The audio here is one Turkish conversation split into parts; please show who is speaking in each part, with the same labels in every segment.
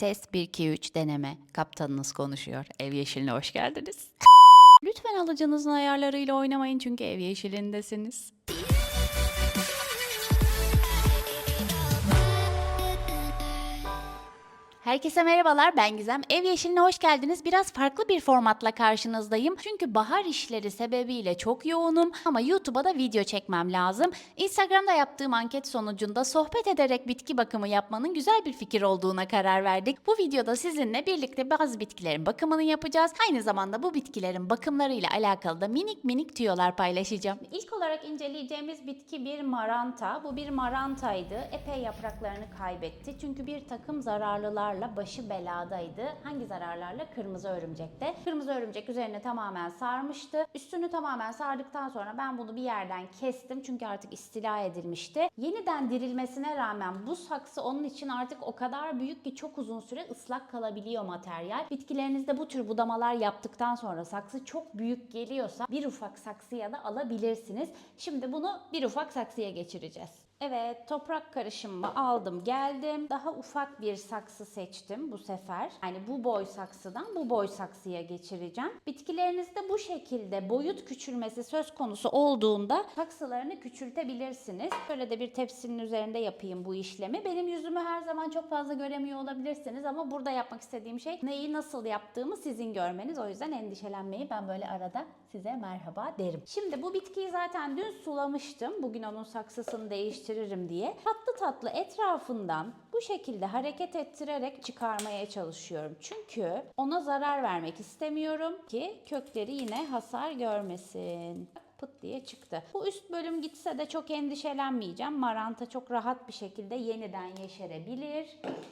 Speaker 1: Ses 1 2 3 deneme. Kaptanınız konuşuyor. Ev Yeşiline hoş geldiniz. Lütfen alıcınızın ayarlarıyla oynamayın çünkü ev yeşilindesiniz. Herkese merhabalar ben Gizem. Ev Yeşiline hoş geldiniz. Biraz farklı bir formatla karşınızdayım. Çünkü bahar işleri sebebiyle çok yoğunum ama YouTube'a da video çekmem lazım. Instagram'da yaptığım anket sonucunda sohbet ederek bitki bakımı yapmanın güzel bir fikir olduğuna karar verdik. Bu videoda sizinle birlikte bazı bitkilerin bakımını yapacağız. Aynı zamanda bu bitkilerin bakımlarıyla alakalı da minik minik tüyolar paylaşacağım. İlk olarak inceleyeceğimiz bitki bir maranta. Bu bir marantaydı. Epey yapraklarını kaybetti. Çünkü bir takım zararlılarla başı beladaydı. Hangi zararlarla? Kırmızı örümcekte. Kırmızı örümcek üzerine tamamen sarmıştı. Üstünü tamamen sardıktan sonra ben bunu bir yerden kestim. Çünkü artık istila edilmişti. Yeniden dirilmesine rağmen bu saksı onun için artık o kadar büyük ki çok uzun süre ıslak kalabiliyor materyal. Bitkilerinizde bu tür budamalar yaptıktan sonra saksı çok büyük geliyorsa bir ufak saksıya da alabilirsiniz. Şimdi bunu bir ufak saksıya geçireceğiz. Evet, toprak karışımımı aldım, geldim. Daha ufak bir saksı seçtim bu sefer. Yani bu boy saksıdan bu boy saksıya geçireceğim. Bitkilerinizde bu şekilde boyut küçülmesi söz konusu olduğunda saksılarını küçültebilirsiniz. Şöyle de bir tepsinin üzerinde yapayım bu işlemi. Benim yüzümü her zaman çok fazla göremiyor olabilirsiniz ama burada yapmak istediğim şey neyi nasıl yaptığımı sizin görmeniz. O yüzden endişelenmeyin. Ben böyle arada size merhaba derim. Şimdi bu bitkiyi zaten dün sulamıştım. Bugün onun saksısını değiştiririm diye. Tatlı tatlı etrafından bu şekilde hareket ettirerek çıkarmaya çalışıyorum. Çünkü ona zarar vermek istemiyorum ki kökleri yine hasar görmesin pıt diye çıktı. Bu üst bölüm gitse de çok endişelenmeyeceğim. Maranta çok rahat bir şekilde yeniden yeşerebilir.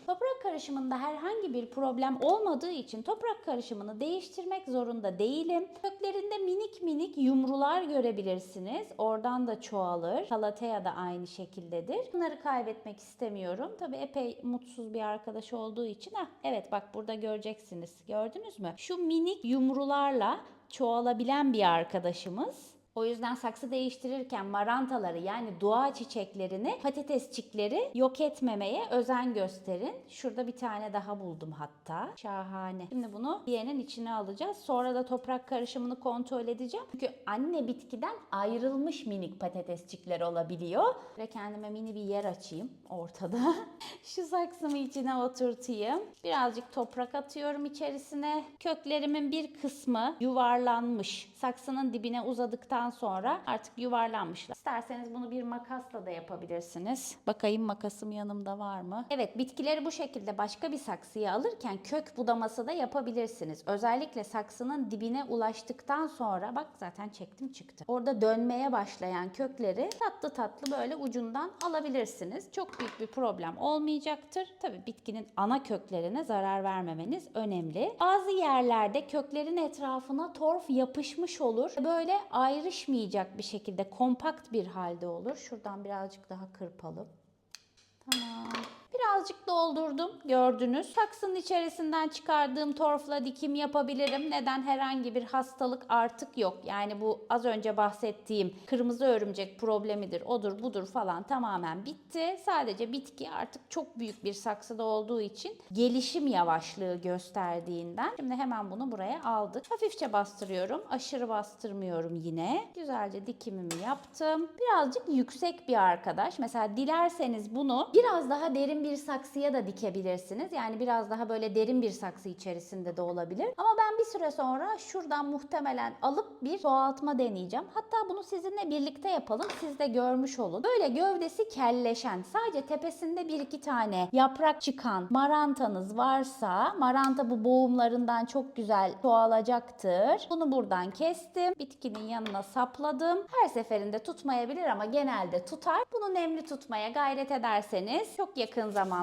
Speaker 1: Toprak karışımında herhangi bir problem olmadığı için toprak karışımını değiştirmek zorunda değilim. Köklerinde minik minik yumrular görebilirsiniz. Oradan da çoğalır. Kalatea da aynı şekildedir. Bunları kaybetmek istemiyorum. Tabii epey mutsuz bir arkadaş olduğu için. Heh, evet bak burada göreceksiniz. Gördünüz mü? Şu minik yumrularla çoğalabilen bir arkadaşımız. O yüzden saksı değiştirirken marantaları yani dua çiçeklerini, patatesçikleri yok etmemeye özen gösterin. Şurada bir tane daha buldum hatta. Şahane. Şimdi bunu diğerinin içine alacağız. Sonra da toprak karışımını kontrol edeceğim. Çünkü anne bitkiden ayrılmış minik patatesçikler olabiliyor. Ve kendime mini bir yer açayım ortada. Şu saksımı içine oturtayım. Birazcık toprak atıyorum içerisine. Köklerimin bir kısmı yuvarlanmış. Saksının dibine uzadıktan sonra artık yuvarlanmışlar. İsterseniz bunu bir makasla da yapabilirsiniz. Bakayım makasım yanımda var mı? Evet bitkileri bu şekilde başka bir saksıya alırken kök budaması da yapabilirsiniz. Özellikle saksının dibine ulaştıktan sonra bak zaten çektim çıktı. Orada dönmeye başlayan kökleri tatlı tatlı böyle ucundan alabilirsiniz. Çok büyük bir problem olmayacaktır. Tabii bitkinin ana köklerine zarar vermemeniz önemli. Bazı yerlerde köklerin etrafına torf yapışmış olur. Böyle ayrışmayacak bir şekilde kompakt bir halde olur. Şuradan birazcık daha kırpalım. Tamam. Birazcık doldurdum gördünüz. Saksının içerisinden çıkardığım torfla dikim yapabilirim. Neden? Herhangi bir hastalık artık yok. Yani bu az önce bahsettiğim kırmızı örümcek problemidir, odur budur falan tamamen bitti. Sadece bitki artık çok büyük bir saksıda olduğu için gelişim yavaşlığı gösterdiğinden. Şimdi hemen bunu buraya aldık. Hafifçe bastırıyorum. Aşırı bastırmıyorum yine. Güzelce dikimimi yaptım. Birazcık yüksek bir arkadaş. Mesela dilerseniz bunu biraz daha derin bir saksıya da dikebilirsiniz. Yani biraz daha böyle derin bir saksı içerisinde de olabilir. Ama ben bir süre sonra şuradan muhtemelen alıp bir çoğaltma deneyeceğim. Hatta bunu sizinle birlikte yapalım. Siz de görmüş olun. Böyle gövdesi kelleşen, sadece tepesinde bir iki tane yaprak çıkan marantanız varsa, maranta bu boğumlarından çok güzel çoğalacaktır. Bunu buradan kestim. Bitkinin yanına sapladım. Her seferinde tutmayabilir ama genelde tutar. Bunu nemli tutmaya gayret ederseniz çok yakın zamanda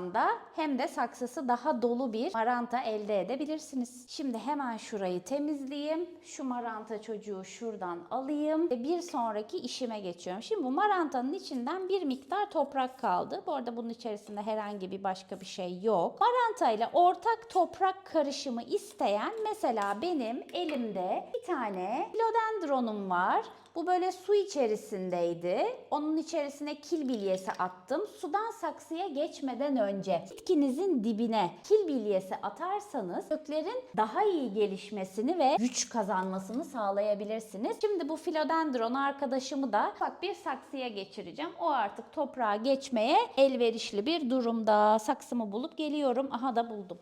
Speaker 1: hem de saksısı daha dolu bir maranta elde edebilirsiniz. Şimdi hemen şurayı temizleyeyim. Şu maranta çocuğu şuradan alayım ve bir sonraki işime geçiyorum. Şimdi bu marantanın içinden bir miktar toprak kaldı. Bu arada bunun içerisinde herhangi bir başka bir şey yok. Maranta ile ortak toprak karışımı isteyen mesela benim elimde bir tane philodendronum var. Bu böyle su içerisindeydi. Onun içerisine kil bilyesi attım. Sudan saksıya geçmeden önce bitkinizin dibine kil bilyesi atarsanız köklerin daha iyi gelişmesini ve güç kazanmasını sağlayabilirsiniz. Şimdi bu filodendron arkadaşımı da bak bir saksıya geçireceğim. O artık toprağa geçmeye elverişli bir durumda. Saksımı bulup geliyorum. Aha da buldum.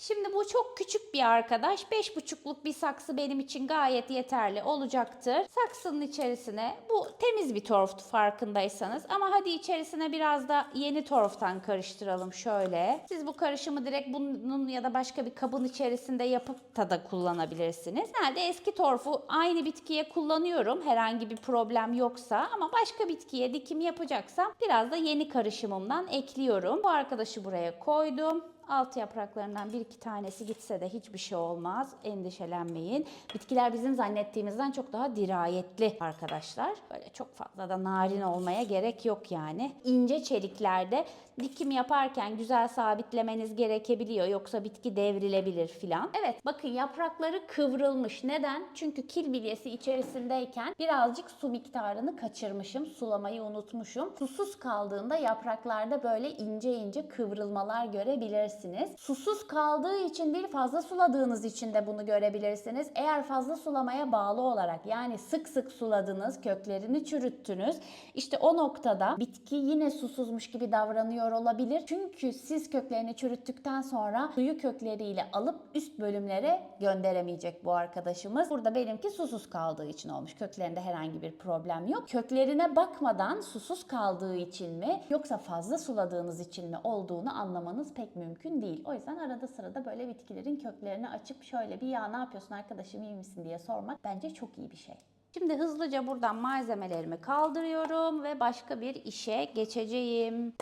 Speaker 1: Şimdi bu çok küçük bir arkadaş. 5,5'luk bir saksı benim için gayet yeterli olacaktır. Saksının içerisine bu temiz bir torftu farkındaysanız. Ama hadi içerisine biraz da yeni torftan karıştıralım şöyle. Siz bu karışımı direkt bunun ya da başka bir kabın içerisinde yapıp da da kullanabilirsiniz. Nerede eski torfu aynı bitkiye kullanıyorum. Herhangi bir problem yoksa ama başka bitkiye dikim yapacaksam biraz da yeni karışımımdan ekliyorum. Bu arkadaşı buraya koydum. Alt yapraklarından bir iki tanesi gitse de hiçbir şey olmaz. Endişelenmeyin. Bitkiler bizim zannettiğimizden çok daha dirayetli arkadaşlar. Böyle çok fazla da narin olmaya gerek yok yani. İnce çeliklerde dikim yaparken güzel sabitlemeniz gerekebiliyor. Yoksa bitki devrilebilir filan. Evet bakın yaprakları kıvrılmış. Neden? Çünkü kil bilyesi içerisindeyken birazcık su miktarını kaçırmışım. Sulamayı unutmuşum. Susuz kaldığında yapraklarda böyle ince ince kıvrılmalar görebilirsiniz. Susuz kaldığı için değil fazla suladığınız için de bunu görebilirsiniz. Eğer fazla sulamaya bağlı olarak yani sık sık suladınız, köklerini çürüttünüz. İşte o noktada bitki yine susuzmuş gibi davranıyor olabilir. Çünkü siz köklerini çürüttükten sonra suyu kökleriyle alıp üst bölümlere gönderemeyecek bu arkadaşımız. Burada benimki susuz kaldığı için olmuş. Köklerinde herhangi bir problem yok. Köklerine bakmadan susuz kaldığı için mi yoksa fazla suladığınız için mi olduğunu anlamanız pek mümkün değil. O yüzden arada sırada böyle bitkilerin köklerini açıp şöyle bir ya ne yapıyorsun arkadaşım iyi misin diye sormak bence çok iyi bir şey. Şimdi hızlıca buradan malzemelerimi kaldırıyorum ve başka bir işe geçeceğim.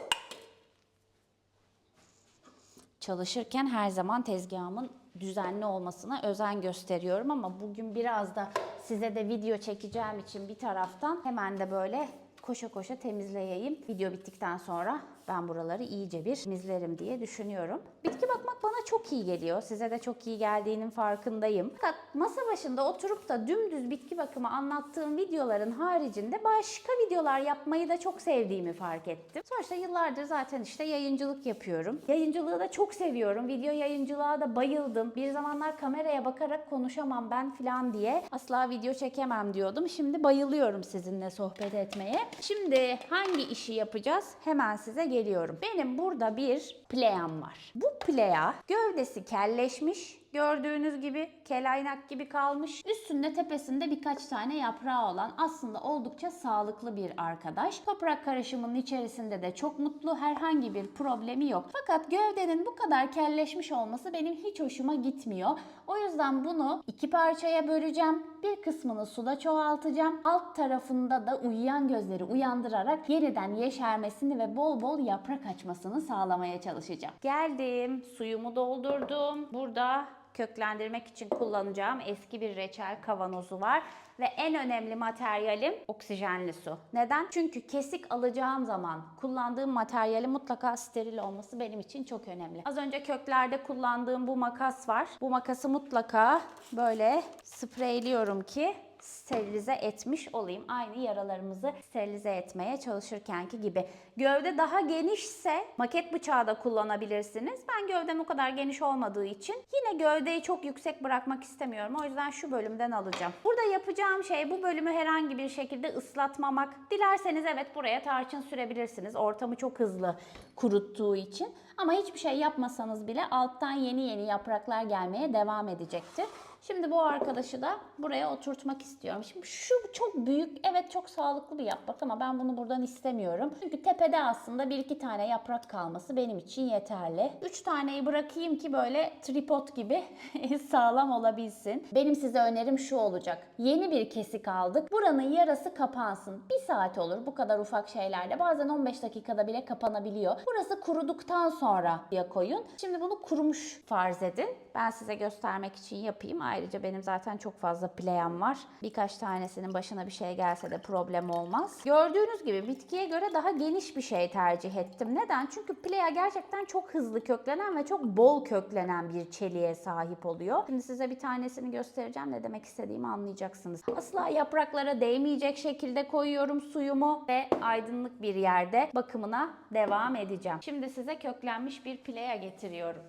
Speaker 1: Çalışırken her zaman tezgahımın düzenli olmasına özen gösteriyorum ama bugün biraz da size de video çekeceğim için bir taraftan hemen de böyle koşa koşa temizleyeyim. Video bittikten sonra ben buraları iyice bir temizlerim diye düşünüyorum. Bitki bakmak bana çok iyi geliyor. Size de çok iyi geldiğinin farkındayım. Fakat masa başında oturup da dümdüz bitki bakımı anlattığım videoların haricinde başka videolar yapmayı da çok sevdiğimi fark ettim. Sonuçta yıllardır zaten işte yayıncılık yapıyorum. Yayıncılığı da çok seviyorum. Video yayıncılığa da bayıldım. Bir zamanlar kameraya bakarak konuşamam ben falan diye asla video çekemem diyordum. Şimdi bayılıyorum sizinle sohbet etmeye. Şimdi hangi işi yapacağız? Hemen size geliyorum. Benim burada bir pleyam var. Bu pleya gövdesi kelleşmiş. Gördüğünüz gibi kelaynak gibi kalmış. Üstünde tepesinde birkaç tane yaprağı olan aslında oldukça sağlıklı bir arkadaş. Toprak karışımının içerisinde de çok mutlu. Herhangi bir problemi yok. Fakat gövdenin bu kadar kelleşmiş olması benim hiç hoşuma gitmiyor. O yüzden bunu iki parçaya böleceğim. Bir kısmını suda çoğaltacağım. Alt tarafında da uyuyan gözleri uyandırarak yeniden yeşermesini ve bol bol yaprak açmasını sağlamaya çalışacağım. Geldim. Suyumu doldurdum. Burada köklendirmek için kullanacağım eski bir reçel kavanozu var. Ve en önemli materyalim oksijenli su. Neden? Çünkü kesik alacağım zaman kullandığım materyali mutlaka steril olması benim için çok önemli. Az önce köklerde kullandığım bu makas var. Bu makası mutlaka böyle spreyliyorum ki sterilize etmiş olayım. Aynı yaralarımızı sterilize etmeye çalışırkenki gibi. Gövde daha genişse maket bıçağı da kullanabilirsiniz. Ben gövdem o kadar geniş olmadığı için yine gövdeyi çok yüksek bırakmak istemiyorum. O yüzden şu bölümden alacağım. Burada yapacağım şey bu bölümü herhangi bir şekilde ıslatmamak. Dilerseniz evet buraya tarçın sürebilirsiniz. Ortamı çok hızlı kuruttuğu için. Ama hiçbir şey yapmasanız bile alttan yeni yeni yapraklar gelmeye devam edecektir. Şimdi bu arkadaşı da buraya oturtmak istiyorum. Şimdi şu çok büyük, evet çok sağlıklı bir yaprak ama ben bunu buradan istemiyorum. Çünkü tepede aslında bir iki tane yaprak kalması benim için yeterli. Üç taneyi bırakayım ki böyle tripod gibi sağlam olabilsin. Benim size önerim şu olacak. Yeni bir kesik aldık. Buranın yarası kapansın. Bir saat olur bu kadar ufak şeylerde. Bazen 15 dakikada bile kapanabiliyor. Burası kuruduktan sonra ya koyun. Şimdi bunu kurumuş farz edin. Ben size göstermek için yapayım. Ayrıca benim zaten çok fazla pleyam var. Birkaç tanesinin başına bir şey gelse de problem olmaz. Gördüğünüz gibi bitkiye göre daha geniş bir şey tercih ettim. Neden? Çünkü pleya gerçekten çok hızlı köklenen ve çok bol köklenen bir çeliğe sahip oluyor. Şimdi size bir tanesini göstereceğim. Ne demek istediğimi anlayacaksınız. Asla yapraklara değmeyecek şekilde koyuyorum suyumu ve aydınlık bir yerde bakımına devam edeceğim. Edeceğim. Şimdi size köklenmiş bir playa getiriyorum.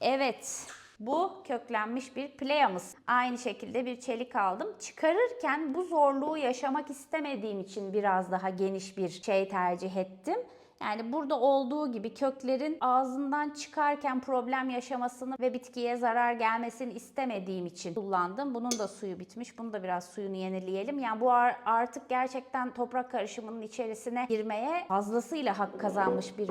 Speaker 1: Evet. Bu köklenmiş bir playamız. Aynı şekilde bir çelik aldım. Çıkarırken bu zorluğu yaşamak istemediğim için biraz daha geniş bir şey tercih ettim. Yani burada olduğu gibi köklerin ağzından çıkarken problem yaşamasını ve bitkiye zarar gelmesini istemediğim için kullandım. Bunun da suyu bitmiş. Bunu da biraz suyunu yenileyelim. Yani bu ar- artık gerçekten toprak karışımının içerisine girmeye fazlasıyla hak kazanmış bir.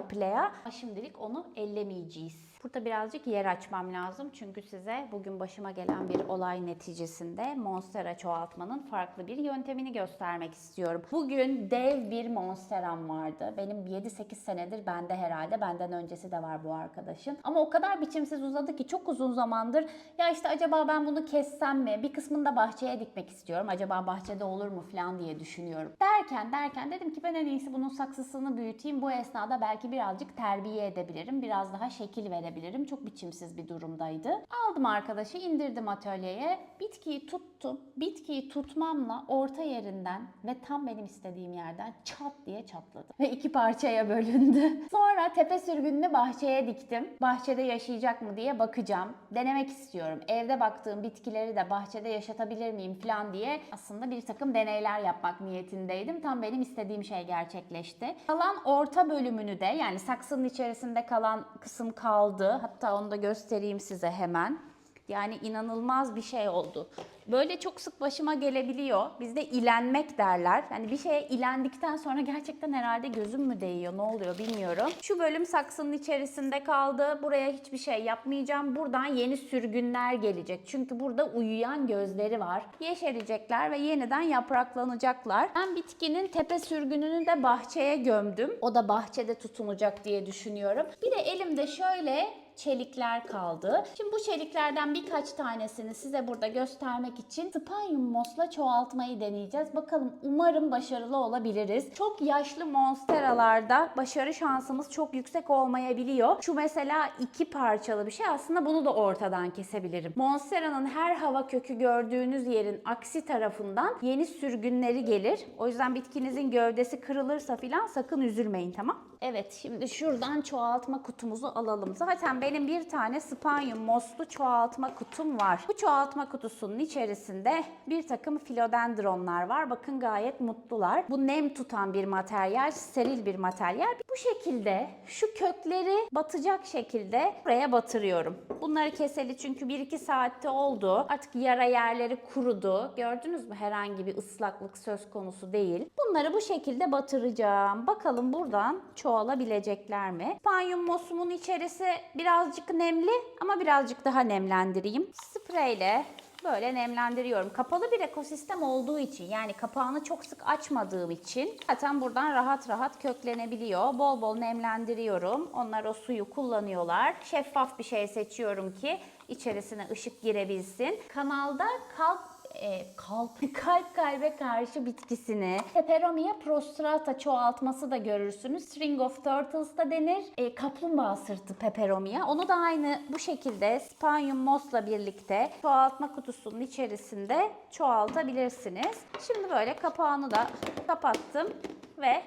Speaker 1: Ama şimdilik onu ellemeyeceğiz. Burada birazcık yer açmam lazım çünkü size bugün başıma gelen bir olay neticesinde monstera çoğaltmanın farklı bir yöntemini göstermek istiyorum. Bugün dev bir monsteram vardı. Benim 7-8 senedir bende herhalde. Benden öncesi de var bu arkadaşın. Ama o kadar biçimsiz uzadı ki çok uzun zamandır ya işte acaba ben bunu kessem mi? Bir kısmını da bahçeye dikmek istiyorum. Acaba bahçede olur mu falan diye düşünüyorum. Derken derken dedim ki ben en iyisi bunun saksısını büyüteyim. Bu esnada belki birazcık terbiye edebilirim. Biraz daha şekil verebilirim. Çok biçimsiz bir durumdaydı. Aldım arkadaşı indirdim atölyeye. Bitkiyi tuttum. Bitkiyi tutmamla orta yerinden ve tam benim istediğim yerden çat diye çatladı. Ve iki parçaya bölündü. Sonra tepe sürgününü bahçeye diktim. Bahçede yaşayacak mı diye bakacağım. Denemek istiyorum. Evde baktığım bitkileri de bahçede yaşatabilir miyim falan diye aslında bir takım deneyler yapmak niyetindeydim. Tam benim istediğim şey gerçekleşti. Kalan orta bölümünü de yani saksının içerisinde kalan kısım kaldı. Hatta onu da göstereyim size hemen. Yani inanılmaz bir şey oldu. Böyle çok sık başıma gelebiliyor. Bizde ilenmek derler. Yani bir şeye ilendikten sonra gerçekten herhalde gözüm mü değiyor ne oluyor bilmiyorum. Şu bölüm saksının içerisinde kaldı. Buraya hiçbir şey yapmayacağım. Buradan yeni sürgünler gelecek. Çünkü burada uyuyan gözleri var. Yeşerecekler ve yeniden yapraklanacaklar. Ben bitkinin tepe sürgününü de bahçeye gömdüm. O da bahçede tutunacak diye düşünüyorum. Bir de elimde şöyle çelikler kaldı. Şimdi bu çeliklerden birkaç tanesini size burada göstermek için Spanium moss'la çoğaltmayı deneyeceğiz. Bakalım umarım başarılı olabiliriz. Çok yaşlı monsteralarda başarı şansımız çok yüksek olmayabiliyor. Şu mesela iki parçalı bir şey aslında bunu da ortadan kesebilirim. Monstera'nın her hava kökü gördüğünüz yerin aksi tarafından yeni sürgünleri gelir. O yüzden bitkinizin gövdesi kırılırsa filan sakın üzülmeyin tamam? Evet şimdi şuradan çoğaltma kutumuzu alalım. Zaten benim bir tane Spanium moss'lu çoğaltma kutum var. Bu çoğaltma kutusunun içerisinde bir takım filodendronlar var. Bakın gayet mutlular. Bu nem tutan bir materyal, steril bir materyal. Bu şekilde şu kökleri batacak şekilde buraya batırıyorum. Bunları keseli çünkü 1-2 saatte oldu. Artık yara yerleri kurudu. Gördünüz mü herhangi bir ıslaklık söz konusu değil. Bunları bu şekilde batıracağım. Bakalım buradan çoğalabilecekler mi? Spanyum mossumun içerisi birazcık nemli ama birazcık daha nemlendireyim. Spreyle böyle nemlendiriyorum. Kapalı bir ekosistem olduğu için yani kapağını çok sık açmadığım için zaten buradan rahat rahat köklenebiliyor. Bol bol nemlendiriyorum. Onlar o suyu kullanıyorlar. Şeffaf bir şey seçiyorum ki içerisine ışık girebilsin. Kanalda kalp e, kalp, kalp kalbe karşı bitkisini Peperomia prostrata çoğaltması da görürsünüz. String of Turtles da denir. E, kaplumbağa sırtı Peperomia. Onu da aynı bu şekilde Spanium moss'la birlikte çoğaltma kutusunun içerisinde çoğaltabilirsiniz. Şimdi böyle kapağını da kapattım ve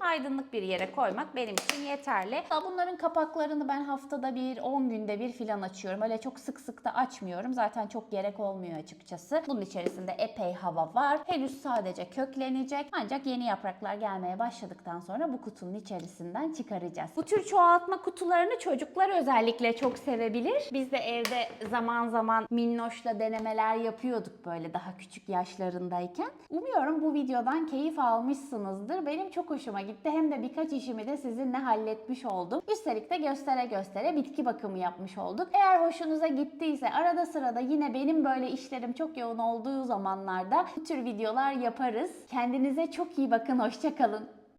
Speaker 1: aydınlık bir yere koymak benim için yeterli. Bunların kapaklarını ben haftada bir, 10 günde bir filan açıyorum. Öyle çok sık sık da açmıyorum. Zaten çok gerek olmuyor açıkçası. Bunun içerisinde epey hava var. Henüz sadece köklenecek. Ancak yeni yapraklar gelmeye başladıktan sonra bu kutunun içerisinden çıkaracağız. Bu tür çoğaltma kutularını çocuklar özellikle çok sevebilir. Biz de evde zaman zaman minnoşla denemeler yapıyorduk böyle daha küçük yaşlarındayken. Umuyorum bu videodan keyif almışsınızdır. Benim çok hoşuma gitti. Hem de birkaç işimi de sizinle halletmiş oldum. Üstelik de göstere göstere bitki bakımı yapmış olduk. Eğer hoşunuza gittiyse arada sırada yine benim böyle işlerim çok yoğun olduğu zamanlarda bu tür videolar yaparız. Kendinize çok iyi bakın. Hoşçakalın.